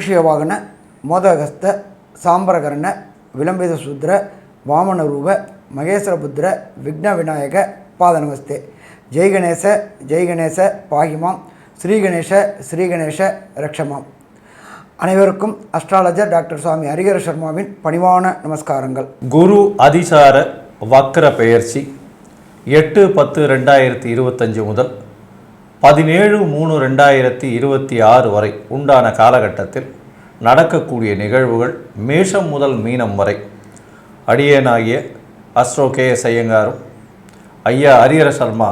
மூஷியவாகன மோதகஸ்த சாம்பரகரண விளம்பித சூத்ர வாமன ரூப மகேஸ்வரபுத்திர விக்ன விநாயக பாத ஜெய்கணேச ஜெய் கணேச ஜெய் கணேச பாகிமாம். ஸ்ரீ கணேச ஸ்ரீ ரக்ஷமாம். அனைவருக்கும் அஸ்ட்ராலஜர் டாக்டர் சுவாமி ஹரிகர சர்மாவின் பணிவான நமஸ்காரங்கள். குரு அதிசார வக்ர பெயர்ச்சி எட்டு பத்து ரெண்டாயிரத்தி இருபத்தஞ்சு முதல் பதினேழு மூணு ரெண்டாயிரத்தி இருபத்தி ஆறு வரை உண்டான காலகட்டத்தில் நடக்கக்கூடிய நிகழ்வுகள் மேஷம் முதல் மீனம் வரை. அடியேனாகிய அஸ்ரோ கே எஸ் ஐயங்காரும் ஐயா ஹரிஹர சர்மா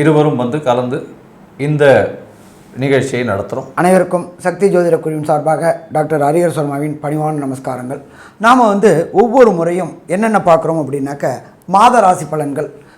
இருவரும் வந்து கலந்து இந்த நிகழ்ச்சியை நடத்துகிறோம் அனைவருக்கும் சக்தி ஜோதிட குழுவின் சார்பாக டாக்டர் ஹரிஹர் சர்மாவின் பணிவான நமஸ்காரங்கள். நாம் வந்து ஒவ்வொரு முறையும் என்னென்ன பார்க்குறோம் அப்படின்னாக்க மாத ராசி பலன்கள்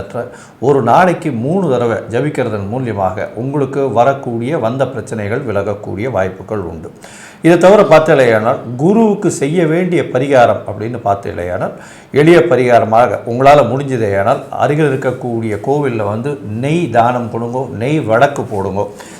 மந்திரத்தை ஒரு நாளைக்கு மூணு தடவை ஜபிக்கிறதன் மூலியமாக உங்களுக்கு வரக்கூடிய வந்த பிரச்சனைகள் விலகக்கூடிய வாய்ப்புகள் உண்டு. இதை தவிர பார்த்தலையானால் குருவுக்கு செய்ய வேண்டிய பரிகாரம் அப்படின்னு பார்த்தலையானால் எளிய பரிகாரமாக உங்களால் முடிஞ்சதேயானால் அருகில் இருக்கக்கூடிய கோவிலில் வந்து நெய் தானம் கொடுங்கோ நெய் வழக்கு போடுங்கோ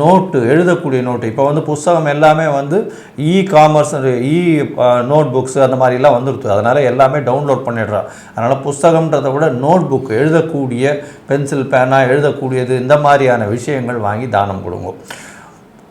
நோட்டு எழுதக்கூடிய நோட்டு. இப்போ வந்து புஸ்தகம் எல்லாமே வந்து இ காமர்ஸ் இ நோட் புக்ஸ் அந்த மாதிரிலாம் வந்துருது. அதனால் எல்லாமே டவுன்லோட் பண்ணிடுறான் அதனால் புஸ்தகம்ன்றதை விட நோட் புக் எழுதக்கூடிய பென்சில் பேனா எழுதக்கூடியது இந்த மாதிரியான விஷயங்கள் வாங்கி தானம் கொடுங்க.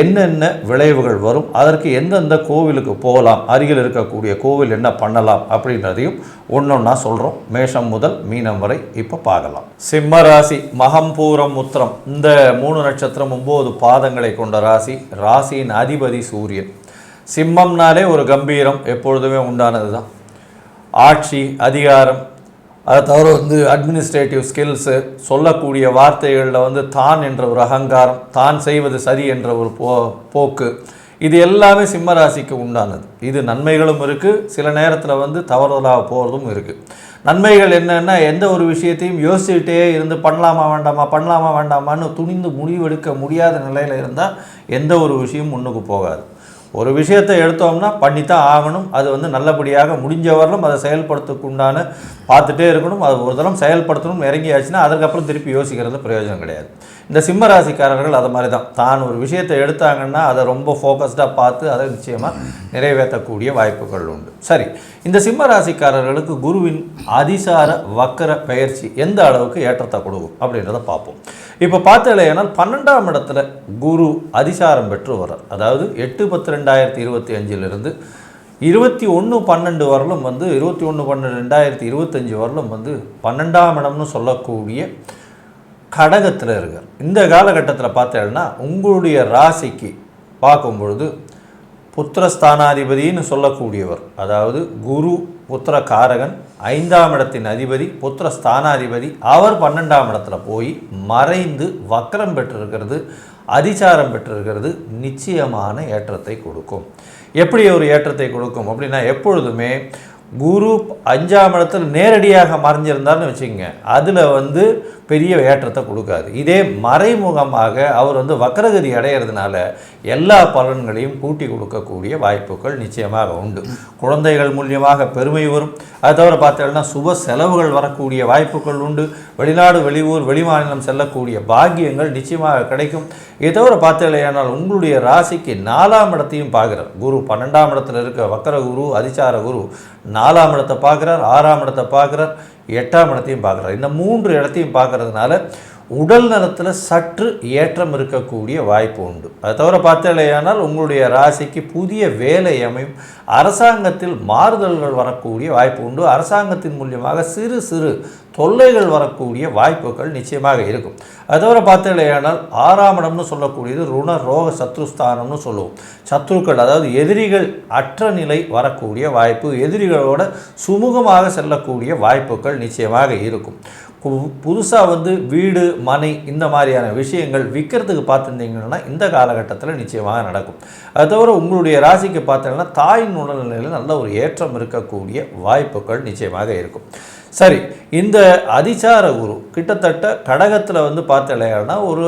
என்னென்ன விளைவுகள் வரும் அதற்கு எந்தெந்த கோவிலுக்கு போகலாம் அருகில் இருக்கக்கூடிய கோவில் என்ன பண்ணலாம் அப்படின்றதையும் ஒன்றொன்னா சொல்கிறோம் மேஷம் முதல் மீனம் வரை இப்போ பார்க்கலாம். சிம்ம ராசி மகம் பூரம் உத்திரம். இந்த மூணு நட்சத்திரம் ஒம்பது பாதங்களை கொண்ட ராசி ராசியின் அதிபதி சூரியன். சிம்மம்னாலே ஒரு கம்பீரம் எப்பொழுதுமே உண்டானது தான் ஆட்சி அதிகாரம் அதை தவிர வந்து அட்மினிஸ்ட்ரேட்டிவ் ஸ்கில்ஸு சொல்லக்கூடிய வார்த்தைகளில் வந்து தான் என்ற ஒரு அகங்காரம் தான் செய்வது சரி என்ற ஒரு போ போக்கு. இது எல்லாமே சிம்மராசிக்கு உண்டானது. இது நன்மைகளும் இருக்குது சில நேரத்தில் வந்து தவறுதலாக போகிறதும் இருக்குது நன்மைகள் என்னென்னா எந்த ஒரு விஷயத்தையும் யோசிச்சுட்டே இருந்து பண்ணலாமா வேண்டாமா பண்ணலாமா வேண்டாமான்னு துணிந்து முடிவெடுக்க முடியாத நிலையில் இருந்தால் எந்த ஒரு விஷயமும் முன்னுக்கு போகாது. ஒரு விஷயத்தை எடுத்தோம்னா பண்ணித்தான் ஆகணும். அது வந்து நல்லபடியாக முடிஞ்ச வரலும் அதை செயல்படுத்துக்கு உண்டான பார்த்துட்டே இருக்கணும். அது ஒரு தரம் செயல்படுத்தணும் இறங்கியாச்சுன்னா அதுக்கப்புறம் திருப்பி யோசிக்கிறது பிரயோஜனம் கிடையாது. இந்த சிம்ம ராசிக்காரர்கள் அது மாதிரி தான். தான் ஒரு விஷயத்தை எடுத்தாங்கன்னா அதை ரொம்ப ஃபோக்கஸ்டாக பார்த்து அதை நிச்சயமாக நிறைவேற்றக்கூடிய வாய்ப்புகள் உண்டு. சரி இந்த சிம்ம ராசிக்காரர்களுக்கு குருவின் அதிசார வக்கர பயிற்சி எந்த அளவுக்கு ஏற்றத்தை கொடுக்கும் அப்படின்றத பார்ப்போம். இப்போ பார்த்தலையானால் பன்னெண்டாம் இடத்துல குரு அதிசாரம் பெற்று வர்றார். அதாவது எட்டு பத்து ரெண்டாயிரத்தி இருபத்தி அஞ்சிலிருந்து இருபத்தி ஒன்று பன்னெண்டு வரலும் வந்து இருபத்தி ஒன்று பன்னெண்டு ரெண்டாயிரத்தி இருபத்தஞ்சி வரலும் வந்து பன்னெண்டாம் இடம்னு சொல்லக்கூடிய கடகத்தில் இருக்கார் இந்த காலகட்டத்தில் பார்த்தேன்னா உங்களுடைய ராசிக்கு பார்க்கும் பொழுது புத்திரஸ்தானாதிபதின்னு சொல்லக்கூடியவர் அதாவது குரு புத்திர காரகன் ஐந்தாம் இடத்தின் அதிபதி புத்திர ஸ்தானாதிபதி அவர் பன்னெண்டாம் இடத்துல போய் மறைந்து வக்கரம் பெற்றிருக்கிறது அதிசாரம் பெற்றிருக்கிறது நிச்சயமான ஏற்றத்தை கொடுக்கும். எப்படி ஒரு ஏற்றத்தை கொடுக்கும்? அப்படின்னா எப்பொழுதுமே குரு அஞ்சாம் இடத்துல நேரடியாக மறைஞ்சிருந்தார்னு வச்சுக்கோங்க. அதில் வந்து பெரிய ஏற்றத்தை கொடுக்காது. இதே மறைமுகமாக அவர் வந்து வக்கரகதி அடையிறதுனால எல்லா பலன்களையும் கூட்டி கொடுக்கக்கூடிய வாய்ப்புகள் நிச்சயமாக உண்டு. குழந்தைகள் மூலியமாக பெருமை வரும். அது தவிர பார்த்தீங்கன்னா சுப செலவுகள் வரக்கூடிய வாய்ப்புகள் உண்டு. வெளிநாடு வெளியூர் வெளிமாநிலம் செல்லக்கூடிய பாக்கியங்கள் நிச்சயமாக கிடைக்கும். இதை தவிர பார்த்தீங்களேயானால் உங்களுடைய ராசிக்கு நாலாம் இடத்தையும் பார்க்குறார். குரு பன்னெண்டாம் இடத்துல இருக்க வக்கர குரு அதிசார குரு நாலாம் இடத்தை பார்க்குறார் ஆறாம் இடத்தை பார்க்குறார் எட்டாம் இடத்தையும் பார்க்குறார். இந்த மூன்று இடத்தையும் பார்க்கறதுனால உடல் நலத்தில் சற்று ஏற்றம் இருக்கக்கூடிய வாய்ப்பு உண்டு. அது தவிர பார்த்தலையானால் உங்களுடைய ராசிக்கு புதிய வேலை அமையும் அரசாங்கத்தில் மாறுதல்கள் வரக்கூடிய வாய்ப்பு உண்டு. அரசாங்கத்தின் மூலியமாக சிறு சிறு தொல்லைகள் வரக்கூடிய வாய்ப்புகள் நிச்சயமாக இருக்கும். அது தவிர பார்த்தலையானால் ஆறாம் இடம்னு சொல்லக்கூடியது ருண ரோக சத்ருஸ்தானம்னு சொல்லுவோம். சத்ருக்கள் அதாவது எதிரிகள் அற்ற நிலை வரக்கூடிய வாய்ப்பு எதிரிகளோட சுமூகமாக செல்லக்கூடிய வாய்ப்புகள் நிச்சயமாக இருக்கும். புதுசாக வந்து வீடு மனை இந்த மாதிரியான விஷயங்கள் விற்கிறதுக்கு பார்த்துருந்தீங்கன்னா இந்த காலகட்டத்தில் நிச்சயமாக நடக்கும். அது தவிர உங்களுடைய ராசிக்கு பார்த்தீங்கன்னா தாயின் உடல்நிலையில் நல்ல ஒரு ஏற்றம் இருக்கக்கூடிய வாய்ப்புகள் நிச்சயமாக இருக்கும். சரி இந்த அதிசார குரு கிட்டத்தட்ட கடகத்தில் வந்து பார்த்தலையானா ஒரு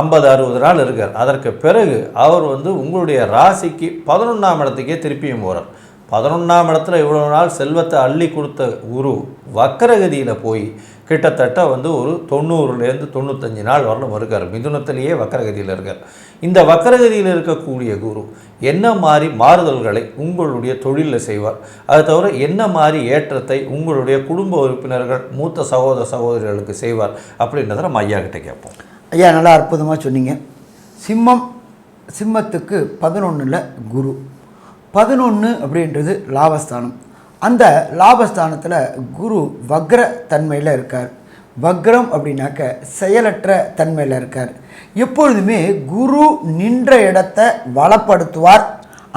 ஐம்பது அறுபது நாள் இருக்கார். அதற்கு பிறகு அவர் வந்து உங்களுடைய ராசிக்கு பதினொன்றாம் இடத்துக்கே திருப்பியும் போகிறார் பதினொன்றாம் இடத்துல இவ்வளோ நாள் செல்வத்தை அள்ளி கொடுத்த குரு வக்கரகதியில் போய் கிட்டத்தட்ட வந்து ஒரு தொண்ணூறுலேருந்து தொண்ணூத்தஞ்சு நாள் வரலும் இருக்கார். மிதுனத்திலேயே வக்கரகதியில் இருக்கார். இந்த வக்கரகதியில் இருக்கக்கூடிய குரு என்ன மாதிரி மாறுதல்களை உங்களுடைய தொழிலில் செய்வார்? அது தவிர என்ன மாதிரி ஏற்றத்தை உங்களுடைய குடும்ப உறுப்பினர்கள் மூத்த சகோதர சகோதரிகளுக்கு செய்வார் அப்படின்றத நம்ம ஐயா கிட்டே கேட்போம். ஐயா நல்லா அற்புதமாக சொன்னீங்க. சிம்மம் சிம்மத்துக்கு பதினொன்றில் குரு. பதினொன்று அப்படின்றது லாபஸ்தானம். அந்த லாபஸ்தானத்தில் குரு வக்ர தன்மையில் இருக்கார். வக்ரம் அப்படின்னாக்க செயலற்ற தன்மையில் இருக்கார். எப்பொழுதுமே குரு நின்ற இடத்த வளப்படுத்துவார்.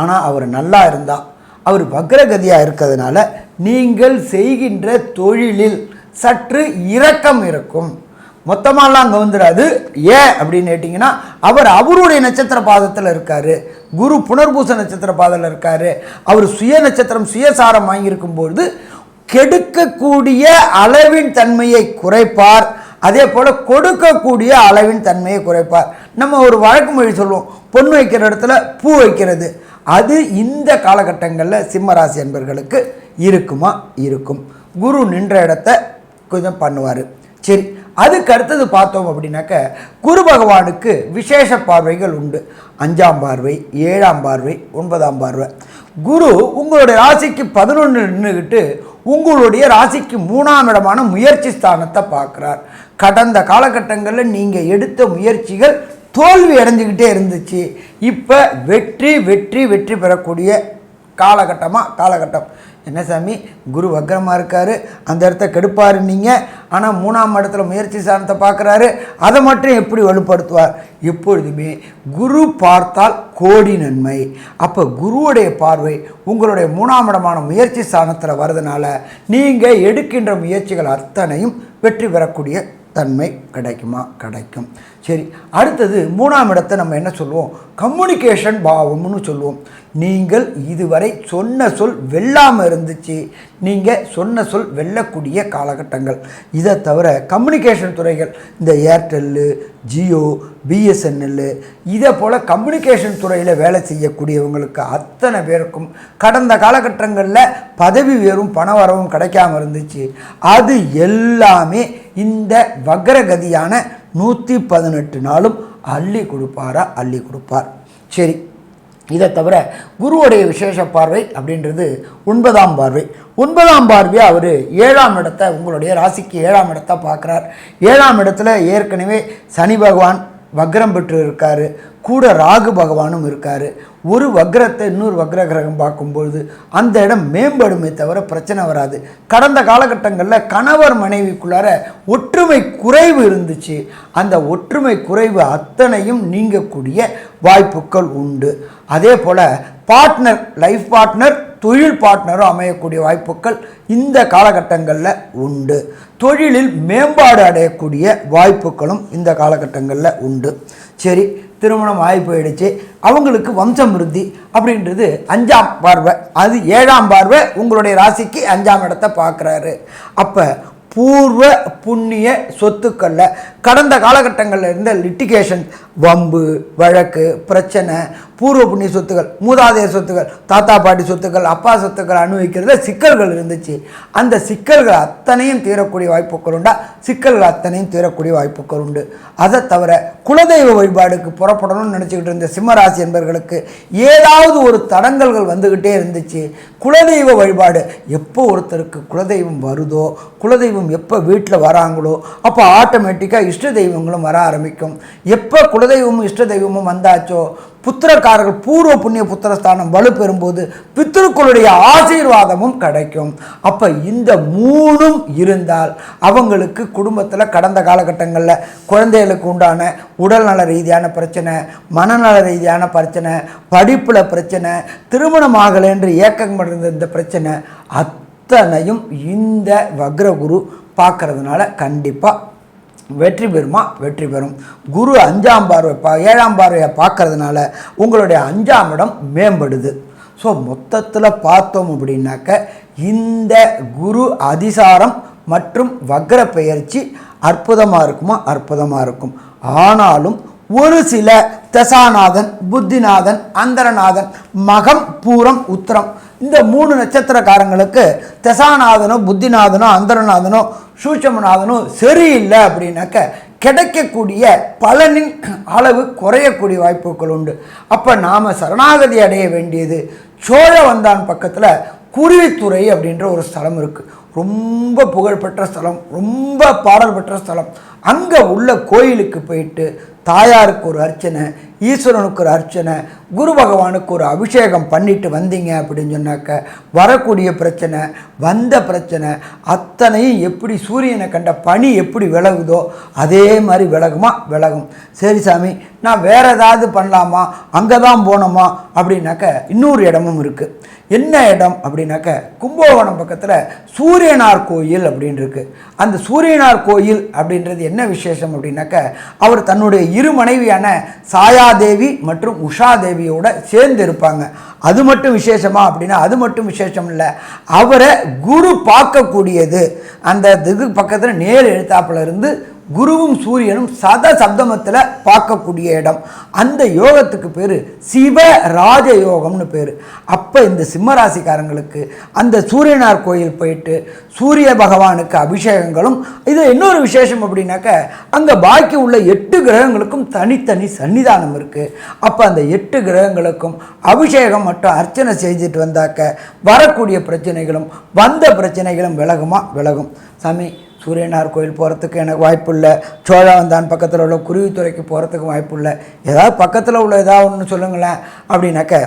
ஆனால் அவர் நல்லா இருந்தால் அவர் வக்ரகதியாக இருக்கிறதுனால நீங்கள் செய்கின்ற தொழிலில் சற்று இரக்கம் இருக்கும். மொத்தமாலாம் அங்கே வந்துடாது. ஏன் அப்படின்னு கேட்டிங்கன்னா அவர் அவருடைய நட்சத்திர பாதத்தில் இருக்கார். குரு புனர்பூச நட்சத்திர பாதத்தில் இருக்கார். அவர் சுய நட்சத்திரம் சுயசாரம் வாங்கியிருக்கும் பொழுது கெடுக்கக்கூடிய அளவின் தன்மையை குறைப்பார். அதே போல் கொடுக்கக்கூடிய அளவின் தன்மையை குறைப்பார். நம்ம ஒரு வழக்கு மொழி சொல்லுவோம். பொன் வைக்கிற இடத்துல பூ வைக்கிறது. அது இந்த காலகட்டங்களில் சிம்மராசி என்பர்களுக்கு இருக்குமா? இருக்கும். குரு நின்ற இடத்த கொஞ்சம் பண்ணுவார். சரி அதுக்கு அடுத்தது பார்த்தோம் அப்படின்னாக்க குரு பகவானுக்கு விசேஷ பார்வைகள் உண்டு. அஞ்சாம் பார்வை ஏழாம் பார்வை ஒன்பதாம் பார்வை. குரு உங்களுடைய ராசிக்கு பதினொன்று நின்றுக்கிட்டு உங்களுடைய ராசிக்கு மூணாம் இடமான முயற்சி ஸ்தானத்தை பார்க்குறார். கடந்த காலகட்டங்களில் நீங்கள் எடுத்த முயற்சிகள் தோல்வி அடைஞ்சுக்கிட்டே இருந்துச்சு. இப்போ வெற்றி வெற்றி வெற்றி பெறக்கூடிய காலகட்டமாக காலகட்டம். என்ன சாமி? குரு வக்ரமாக இருக்கார். அந்த இடத்த கெடுப்பார் நீங்கள் ஆனால் மூணாம் இடத்துல முயற்சி சாணத்தை பார்க்குறாரு. அதை மட்டும் எப்படி வலுப்படுத்துவார்? எப்பொழுதுமே குரு பார்த்தால் கோடி நன்மை. அப்போ குருவுடைய பார்வை உங்களுடைய மூணாம் இடமான முயற்சி சாணத்தில் வர்றதுனால நீங்கள் எடுக்கின்ற முயற்சிகள் அத்தனையும் வெற்றி பெறக்கூடிய தன்மை கிடைக்குமா? கிடைக்கும். சரி அடுத்தது மூணாம் இடத்தை நம்ம என்ன சொல்லுவோம்? கம்யூனிகேஷன் பாவம்னு சொல்லுவோம். நீங்கள் இதுவரை சொன்ன சொல் வெல்லாமல் இருந்துச்சு. நீங்கள் சொன்ன சொல் வெல்லக்கூடிய காலகட்டங்கள். இதை தவிர கம்யூனிகேஷன் துறைகள் இந்த ஏர்டெல்லு ஜியோ பிஎஸ்என்எல்லு இதை போல் கம்யூனிகேஷன் துறையில் வேலை செய்யக்கூடியவங்களுக்கு அத்தனை பேருக்கும் கடந்த காலகட்டங்களில் பதவி உயரும் பண வரவும் கிடைக்காம இருந்துச்சு. அது எல்லாமே இந்த வக்ரகதியான நூற்றி பதினெட்டு நாளும் அள்ளி கொடுப்பாரா? அள்ளி கொடுப்பார். சரி இதை தவிர குருவுடைய விசேஷ பார்வை அப்படின்றது ஒன்பதாம் பார்வை. ஒன்பதாம் பார்வையாக அவர் ஏழாம் இடத்த உங்களுடைய ராசிக்கு ஏழாம் இடத்த பார்க்குறார். ஏழாம் இடத்துல ஏற்கனவே சனி பகவான் வக்ரம் பெற்று இருக்கார் கூட ராகு பகவானும் இருக்கார். ஒரு வக்ரத்தை இன்னொரு வக்ர கிரகம் பார்க்கும்பொழுது அந்த இடம் மேம்படுமே தவிர பிரச்சனை வராது. கடந்த காலகட்டங்களில் கணவர் மனைவிக்குள்ளார ஒற்றுமை குறைவு இருந்துச்சு. அந்த ஒற்றுமை குறைவு அத்தனையும் நீங்கக்கூடிய வாய்ப்புகள் உண்டு. அதே போல் பார்ட்னர் லைஃப் பார்ட்னர் தொழில் பார்ட்னரும் அமையக்கூடிய வாய்ப்புகள் இந்த காலகட்டங்களில் உண்டு. தொழிலில் மேம்பாடு அடையக்கூடிய வாய்ப்புகளும் இந்த காலகட்டங்களில் உண்டு. சரி திருமணம் ஆகி போயிடுச்சு அவங்களுக்கு வம்சம் விருத்தி அப்படின்றது அஞ்சாம் பார்வை. அது ஏழாம் பார்வை உங்களுடைய ராசிக்கு அஞ்சாம் இடத்தை பார்க்குறாரு. அப்போ பூர்வ புண்ணிய சொத்துக்களில் கடந்த காலகட்டங்களில் இருந்த லிட்டிகேஷன் வம்பு வழக்கு பிரச்சனை பூர்வ புண்ணிய சொத்துக்கள் மூதாதைய சொத்துக்கள் தாத்தா பாட்டி சொத்துக்கள் அப்பா சொத்துக்கள் அனுபவிக்கிறதுல சிக்கல்கள் இருந்துச்சு. அந்த சிக்கல்கள் அத்தனையும் தீரக்கூடிய வாய்ப்புகள் உண்டா? சிக்கல்கள் அத்தனையும் தீரக்கூடிய வாய்ப்புகள் உண்டு. அதை தவிர குலதெய்வ வழிபாடுக்கு புறப்படணும்னு நினச்சிக்கிட்டு இருந்த சிம்மராசி என்பர்களுக்கு ஏதாவது ஒரு தடங்கல்கள் வந்துக்கிட்டே இருந்துச்சு. குலதெய்வ வழிபாடு எப்போ ஒருத்தருக்கு குலதெய்வம் வருதோ குலதெய்வம் எப்போ வீட்டில் வராங்களோ அப்போ ஆட்டோமேட்டிக்காக இஷ்ட தெய்வங்களும் வர ஆரம்பிக்கும். எப்போ குலதெய்வமும் இஷ்ட தெய்வமும் வந்தாச்சோ புத்திரக்காரர்கள் பூர்வ புண்ணிய புத்திரஸ்தானம் வலுப்பெறும்போது பித்திருக்களுடைய ஆசீர்வாதமும் கிடைக்கும். அப்போ இந்த மூணும் இருந்தால் அவங்களுக்கு குடும்பத்தில் கடந்த காலகட்டங்களில் குழந்தைகளுக்கு உண்டான உடல்நல ரீதியான பிரச்சனை மனநல ரீதியான பிரச்சனை படிப்பில் பிரச்சனை திருமணம் என்று ஏக்கம் இருந்த இந்த பிரச்சனை அத்தனையும் இந்த வக்ரகுரு பார்க்கறதுனால கண்டிப்பாக வெற்றி பெறுமா? வெற்றி பெறும். குரு அஞ்சாம் பார்வை பா ஏழாம் பார்வையை பார்க்கறதுனால உங்களுடைய அஞ்சாம் இடம் மேம்படுது. ஸோ மொத்தத்தில் பார்த்தோம் அப்படின்னாக்க இந்த குரு அதிசாரம் மற்றும் வக்ர பெயர்ச்சி அற்புதமாக இருக்குமா? அற்புதமாக இருக்கும். ஆனாலும் ஒரு சில தசாநாதன் புத்திநாதன் அந்தரநாதன் மகம் பூரம் உத்திரம் இந்த மூணு நட்சத்திரக்காரங்களுக்கு தசாநாதனோ புத்திநாதனோ அந்தரநாதனோ சூட்சமநாதனோ சரியில்லை அப்படின்னாக்க கிடைக்கக்கூடிய பலனின் அளவு குறையக்கூடிய வாய்ப்புகள் உண்டு. அப்போ நாம் சரணாகதி அடைய வேண்டியது சோழவந்தான் பக்கத்தில் குருவித்துறை அப்படின்ற ஒரு ஸ்தலம் இருக்குது ரொம்ப புகழ்பெற்ற ஸ்தலம் ரொம்ப பாடல் பெற்ற ஸ்தலம். அங்கே உள்ள கோயிலுக்கு போயிட்டு தாயாருக்கு ஒரு அர்ச்சனை ஈஸ்வரனுக்கு ஒரு அர்ச்சனை குரு பகவானுக்கு ஒரு அபிஷேகம் பண்ணிட்டு வந்தீங்க அப்படின்னு சொன்னாக்க வரக்கூடிய பிரச்சனை வந்த பிரச்சனை அத்தனையும் எப்படி சூரியனை கண்ட பனி எப்படி விலகுதோ அதே மாதிரி விலகுமா? விலகும். சரி சாமி நான் வேற ஏதாவது பண்ணலாமா? அங்கே தான் போனோமா? அப்படின்னாக்க இன்னொரு இடமும் இருக்குது என்ன இடம் அப்படின்னாக்க கும்பகோணம் பக்கத்தில் சூரியனார் கோயில் அப்படின்னு இருக்கு. அந்த சூரியனார் கோயில் அப்படின்றது என்ன விசேஷம் அப்படின்னாக்க அவர் தன்னுடைய இரு மனைவியான சாயாதேவி மற்றும் உஷாதேவியோட சேர்ந்து இருப்பாங்க. அது மட்டும் விசேஷமா அப்படின்னா அது மட்டும் விசேஷம் இல்லை. அவரை குரு பார்க்கக்கூடியது. அந்த இது பக்கத்தில் நேர் எழுத்தாப்புல இருந்து குருவும் சூரியனும் சத சப்தமத்தில் பார்க்கக்கூடிய இடம். அந்த யோகத்துக்கு பேர் சிவ ராஜ யோகம்னு பேர். அப்போ இந்த சிம்மராசிக்காரங்களுக்கு அந்த சூரியனார் கோயில் போயிட்டு சூரிய பகவானுக்கு அபிஷேகங்களும் இது இன்னொரு விசேஷம் அப்படின்னாக்க அங்கே பாக்கி உள்ள எட்டு கிரகங்களுக்கும் தனித்தனி சன்னிதானம் இருக்குது அப்போ அந்த எட்டு கிரகங்களுக்கும் அபிஷேகம் மற்றும் அர்ச்சனை செஞ்சுட்டு வந்தாக்க வரக்கூடிய பிரச்சனைகளும் வந்த பிரச்சனைகளும் விலகுமா? விலகும். சாமி சூரியனார் கோயில் போகிறதுக்கு எனக்கு வாய்ப்பு இல்லை சோழவந்தான் பக்கத்தில் உள்ள குருவித்துறைக்கு போகிறதுக்கு வாய்ப்பு இல்லை ஏதாவது பக்கத்தில் உள்ள ஏதாவது ஒன்று சொல்லுங்களேன் அப்படின்னாக்க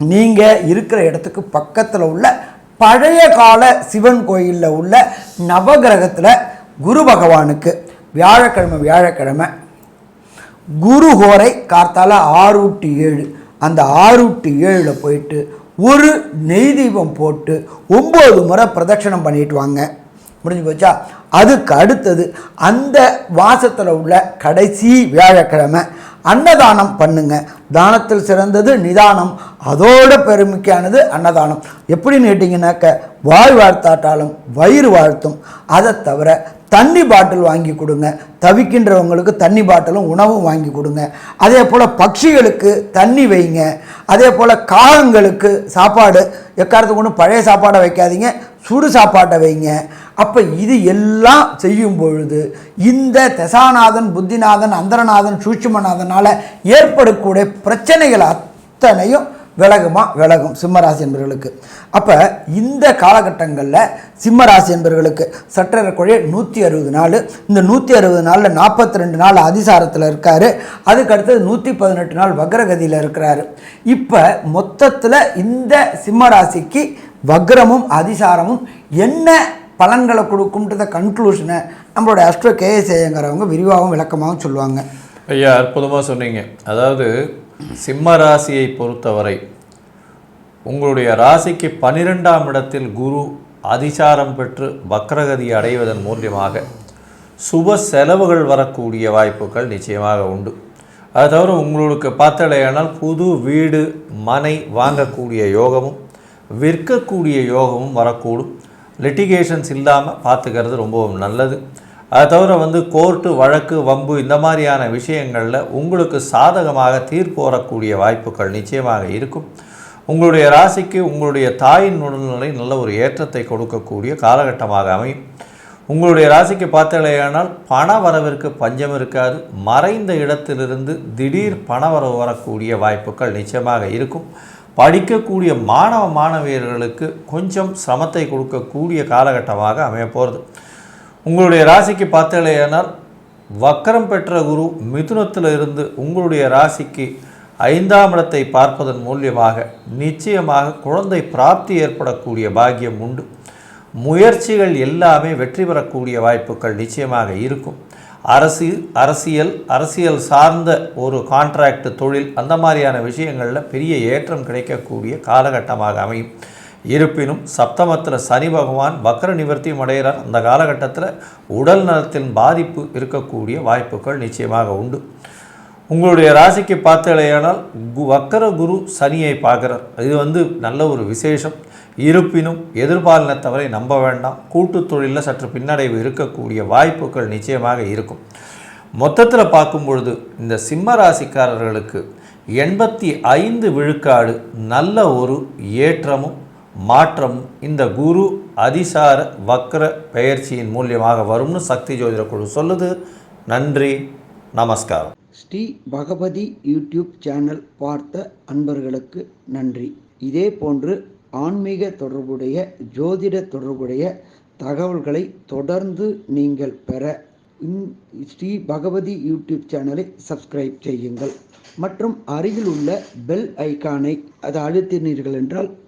நீங்கள் இருக்கிற இடத்துக்கு பக்கத்தில் உள்ள பழைய கால சிவன் கோயிலில் உள்ள நவகிரகத்தில் குரு பகவானுக்கு வியாழக்கிழமை வியாழக்கிழமை குரு ஹோரை கார்த்தால ஆறு டு ஏழு. அந்த ஆறு டு ஏழில் போயிட்டு ஒரு நெய் தீபம் போட்டு ஒம்பது முறை பிரதட்சணம் பண்ணிட்டு வாங்க. முடிஞ்சு போச்சா? அதுக்கு அடுத்தது அந்த வாசத்தில் உள்ள கடைசி வியாழக்கிழமை அன்னதானம் பண்ணுங்க. தானத்தில் சிறந்தது நிதானம். அதோட பெருமைக்கானது அன்னதானம். எப்படின்னு கேட்டிங்கனாக்க வாய் வாழ்த்தாட்டாலும் வயிறு வாழ்த்தும். அதை தவிர தண்ணி பாட்டில் வாங்கி கொடுங்க. தவிக்கின்றவங்களுக்கு தண்ணி பாட்டிலும் உணவும் வாங்கி கொடுங்க. அதே போல் பட்சிகளுக்கு தண்ணி வைங்க. அதே போல் காகங்களுக்கு சாப்பாடு எக்காரத்துக்கு ஒன்றும் பழைய சாப்பாடை வைக்காதீங்க சுடு சாப்பாட்டை வைங்க. அப்போ இது எல்லாம் செய்யும் பொழுது இந்த தசாநாதன் புத்திநாதன் அந்தரநாதன் சூட்சுமநாதனால் ஏற்படக்கூடிய பிரச்சனைகள் அத்தனையும் விலகுமா? விலகும். சிம்மராசி என்பவர்களுக்கு அப்போ இந்த காலகட்டங்களில் சிம்மராசி என்பவர்களுக்கு சற்றேறக்குறைய நூற்றி அறுபது நாள். இந்த நூற்றி அறுபது நாளில் நாற்பத்தி ரெண்டு நாள் அதிசாரத்தில் இருக்கார். அதுக்கு அடுத்தது நூற்றி பதினெட்டு நாள் வக்ரகதியில் இருக்கிறாரு. இப்போ மொத்தத்தில் இந்த சிம்மராசிக்கு வக்ரமும் அதிசாரமும் என்ன பலன்களை கொடுக்கும்ன்றத கன்க்ளூஷனை நம்மளோட அஸ்ட்ரோ கேஎஸ்ஏங்கிறவங்க விரிவாகவும் விளக்கமாகவும் சொல்லுவாங்க. ஐயா அற்புதமாக சொன்னீங்க. அதாவது சிம்ம ராசியை பொறுத்தவரை உங்களுடைய ராசிக்கு பன்னிரெண்டாம் இடத்தில் குரு அதிசாரம் பெற்று பக்ரகதி அடைவதன் மூலியமாக சுப செலவுகள் வரக்கூடிய வாய்ப்புகள் நிச்சயமாக உண்டு. அது தவிர உங்களுக்கு பார்த்தலையானால் புது வீடு மனை வாங்கக்கூடிய யோகமும் விற்கக்கூடிய யோகமும் வரக்கூடும். லிட்டிகேஷன்ஸ் இல்லாமல் பார்த்துக்கிறது ரொம்பவும் நல்லது. அதை தவிர வந்து கோர்ட்டு வழக்கு வம்பு இந்த மாதிரியான விஷயங்களில் உங்களுக்கு சாதகமாக தீர்ப்பு வரக்கூடிய வாய்ப்புகள் நிச்சயமாக இருக்கும். உங்களுடைய ராசிக்கு உங்களுடைய தாயின் உடல்நிலை நல்ல ஒரு ஏற்றத்தை கொடுக்கக்கூடிய காலகட்டமாக அமையும். உங்களுடைய ராசிக்கு பார்த்தலையானால் பண வரவிற்கு பஞ்சம் இருக்காது. மறைந்த இடத்திலிருந்து திடீர் பண வரவு வரக்கூடிய வாய்ப்புகள் நிச்சயமாக இருக்கும். படிக்கக்கூடிய மாணவ மாணவியர்களுக்கு கொஞ்சம் சிரமத்தை கொடுக்கக்கூடிய காலகட்டமாக அமைய போகிறது உங்களுடைய ராசிக்கு பார்த்தலையானால் வக்கரம் பெற்ற குரு மிதுனத்தில் இருந்து உங்களுடைய ராசிக்கு ஐந்தாம் இடத்தை பார்ப்பதன் மூலியமாக நிச்சயமாக குழந்தை பிராப்தி ஏற்படக்கூடிய பாக்கியம் உண்டு. முயற்சிகள் எல்லாமே வெற்றி பெறக்கூடிய வாய்ப்புகள் நிச்சயமாக இருக்கும். அரசு அரசியல் அரசியல் சார்ந்த ஒரு கான்ட்ராக்ட் தொழில் அந்த மாதிரியான விஷயங்களில் பெரிய ஏற்றம் கிடைக்கக்கூடிய காலகட்டமாக அமையும். இருப்பினும் சப்தமத்தில் சனி பகவான் வக்கர நிவர்த்தியும் அடைகிறார். அந்த காலகட்டத்தில் உடல் நலத்தின் பாதிப்பு இருக்கக்கூடிய வாய்ப்புகள் நிச்சயமாக உண்டு. உங்களுடைய ராசிக்கு பார்த்தலையானால் கு வக்கர குரு சனியை பார்க்குறார். இது வந்து நல்ல ஒரு விசேஷம். இருப்பினும் எதிர்பாலினத்தவரை நம்ப வேண்டாம். கூட்டுத் தொழிலில் சற்று பின்னடைவு இருக்கக்கூடிய வாய்ப்புகள் நிச்சயமாக இருக்கும். மொத்தத்தில் பார்க்கும் பொழுது இந்த சிம்ம ராசிக்காரர்களுக்கு எண்பத்தி ஐந்து விழுக்காடு நல்ல ஒரு ஏற்றமும் மாற்றம் இந்த குரு அதிசார வக்ர பெயர்ச்சியின் மூலியமாக வரும்னு சக்தி ஜோதிட குழு சொல்லுது. நன்றி நமஸ்காரம். ஸ்ரீ பகவதி யூடியூப் சேனல் பார்த்த அன்பர்களுக்கு நன்றி. இதே போன்று ஆன்மீக தொடர்புடைய ஜோதிட தொடர்புடைய தகவல்களை தொடர்ந்து நீங்கள் பெற ஸ்ரீ பகவதி யூடியூப் சேனலை சப்ஸ்கிரைப் செய்யுங்கள். மற்றும் அருகில் உள்ள பெல் ஐக்கானை அதை அழுத்தினீர்கள் என்றால்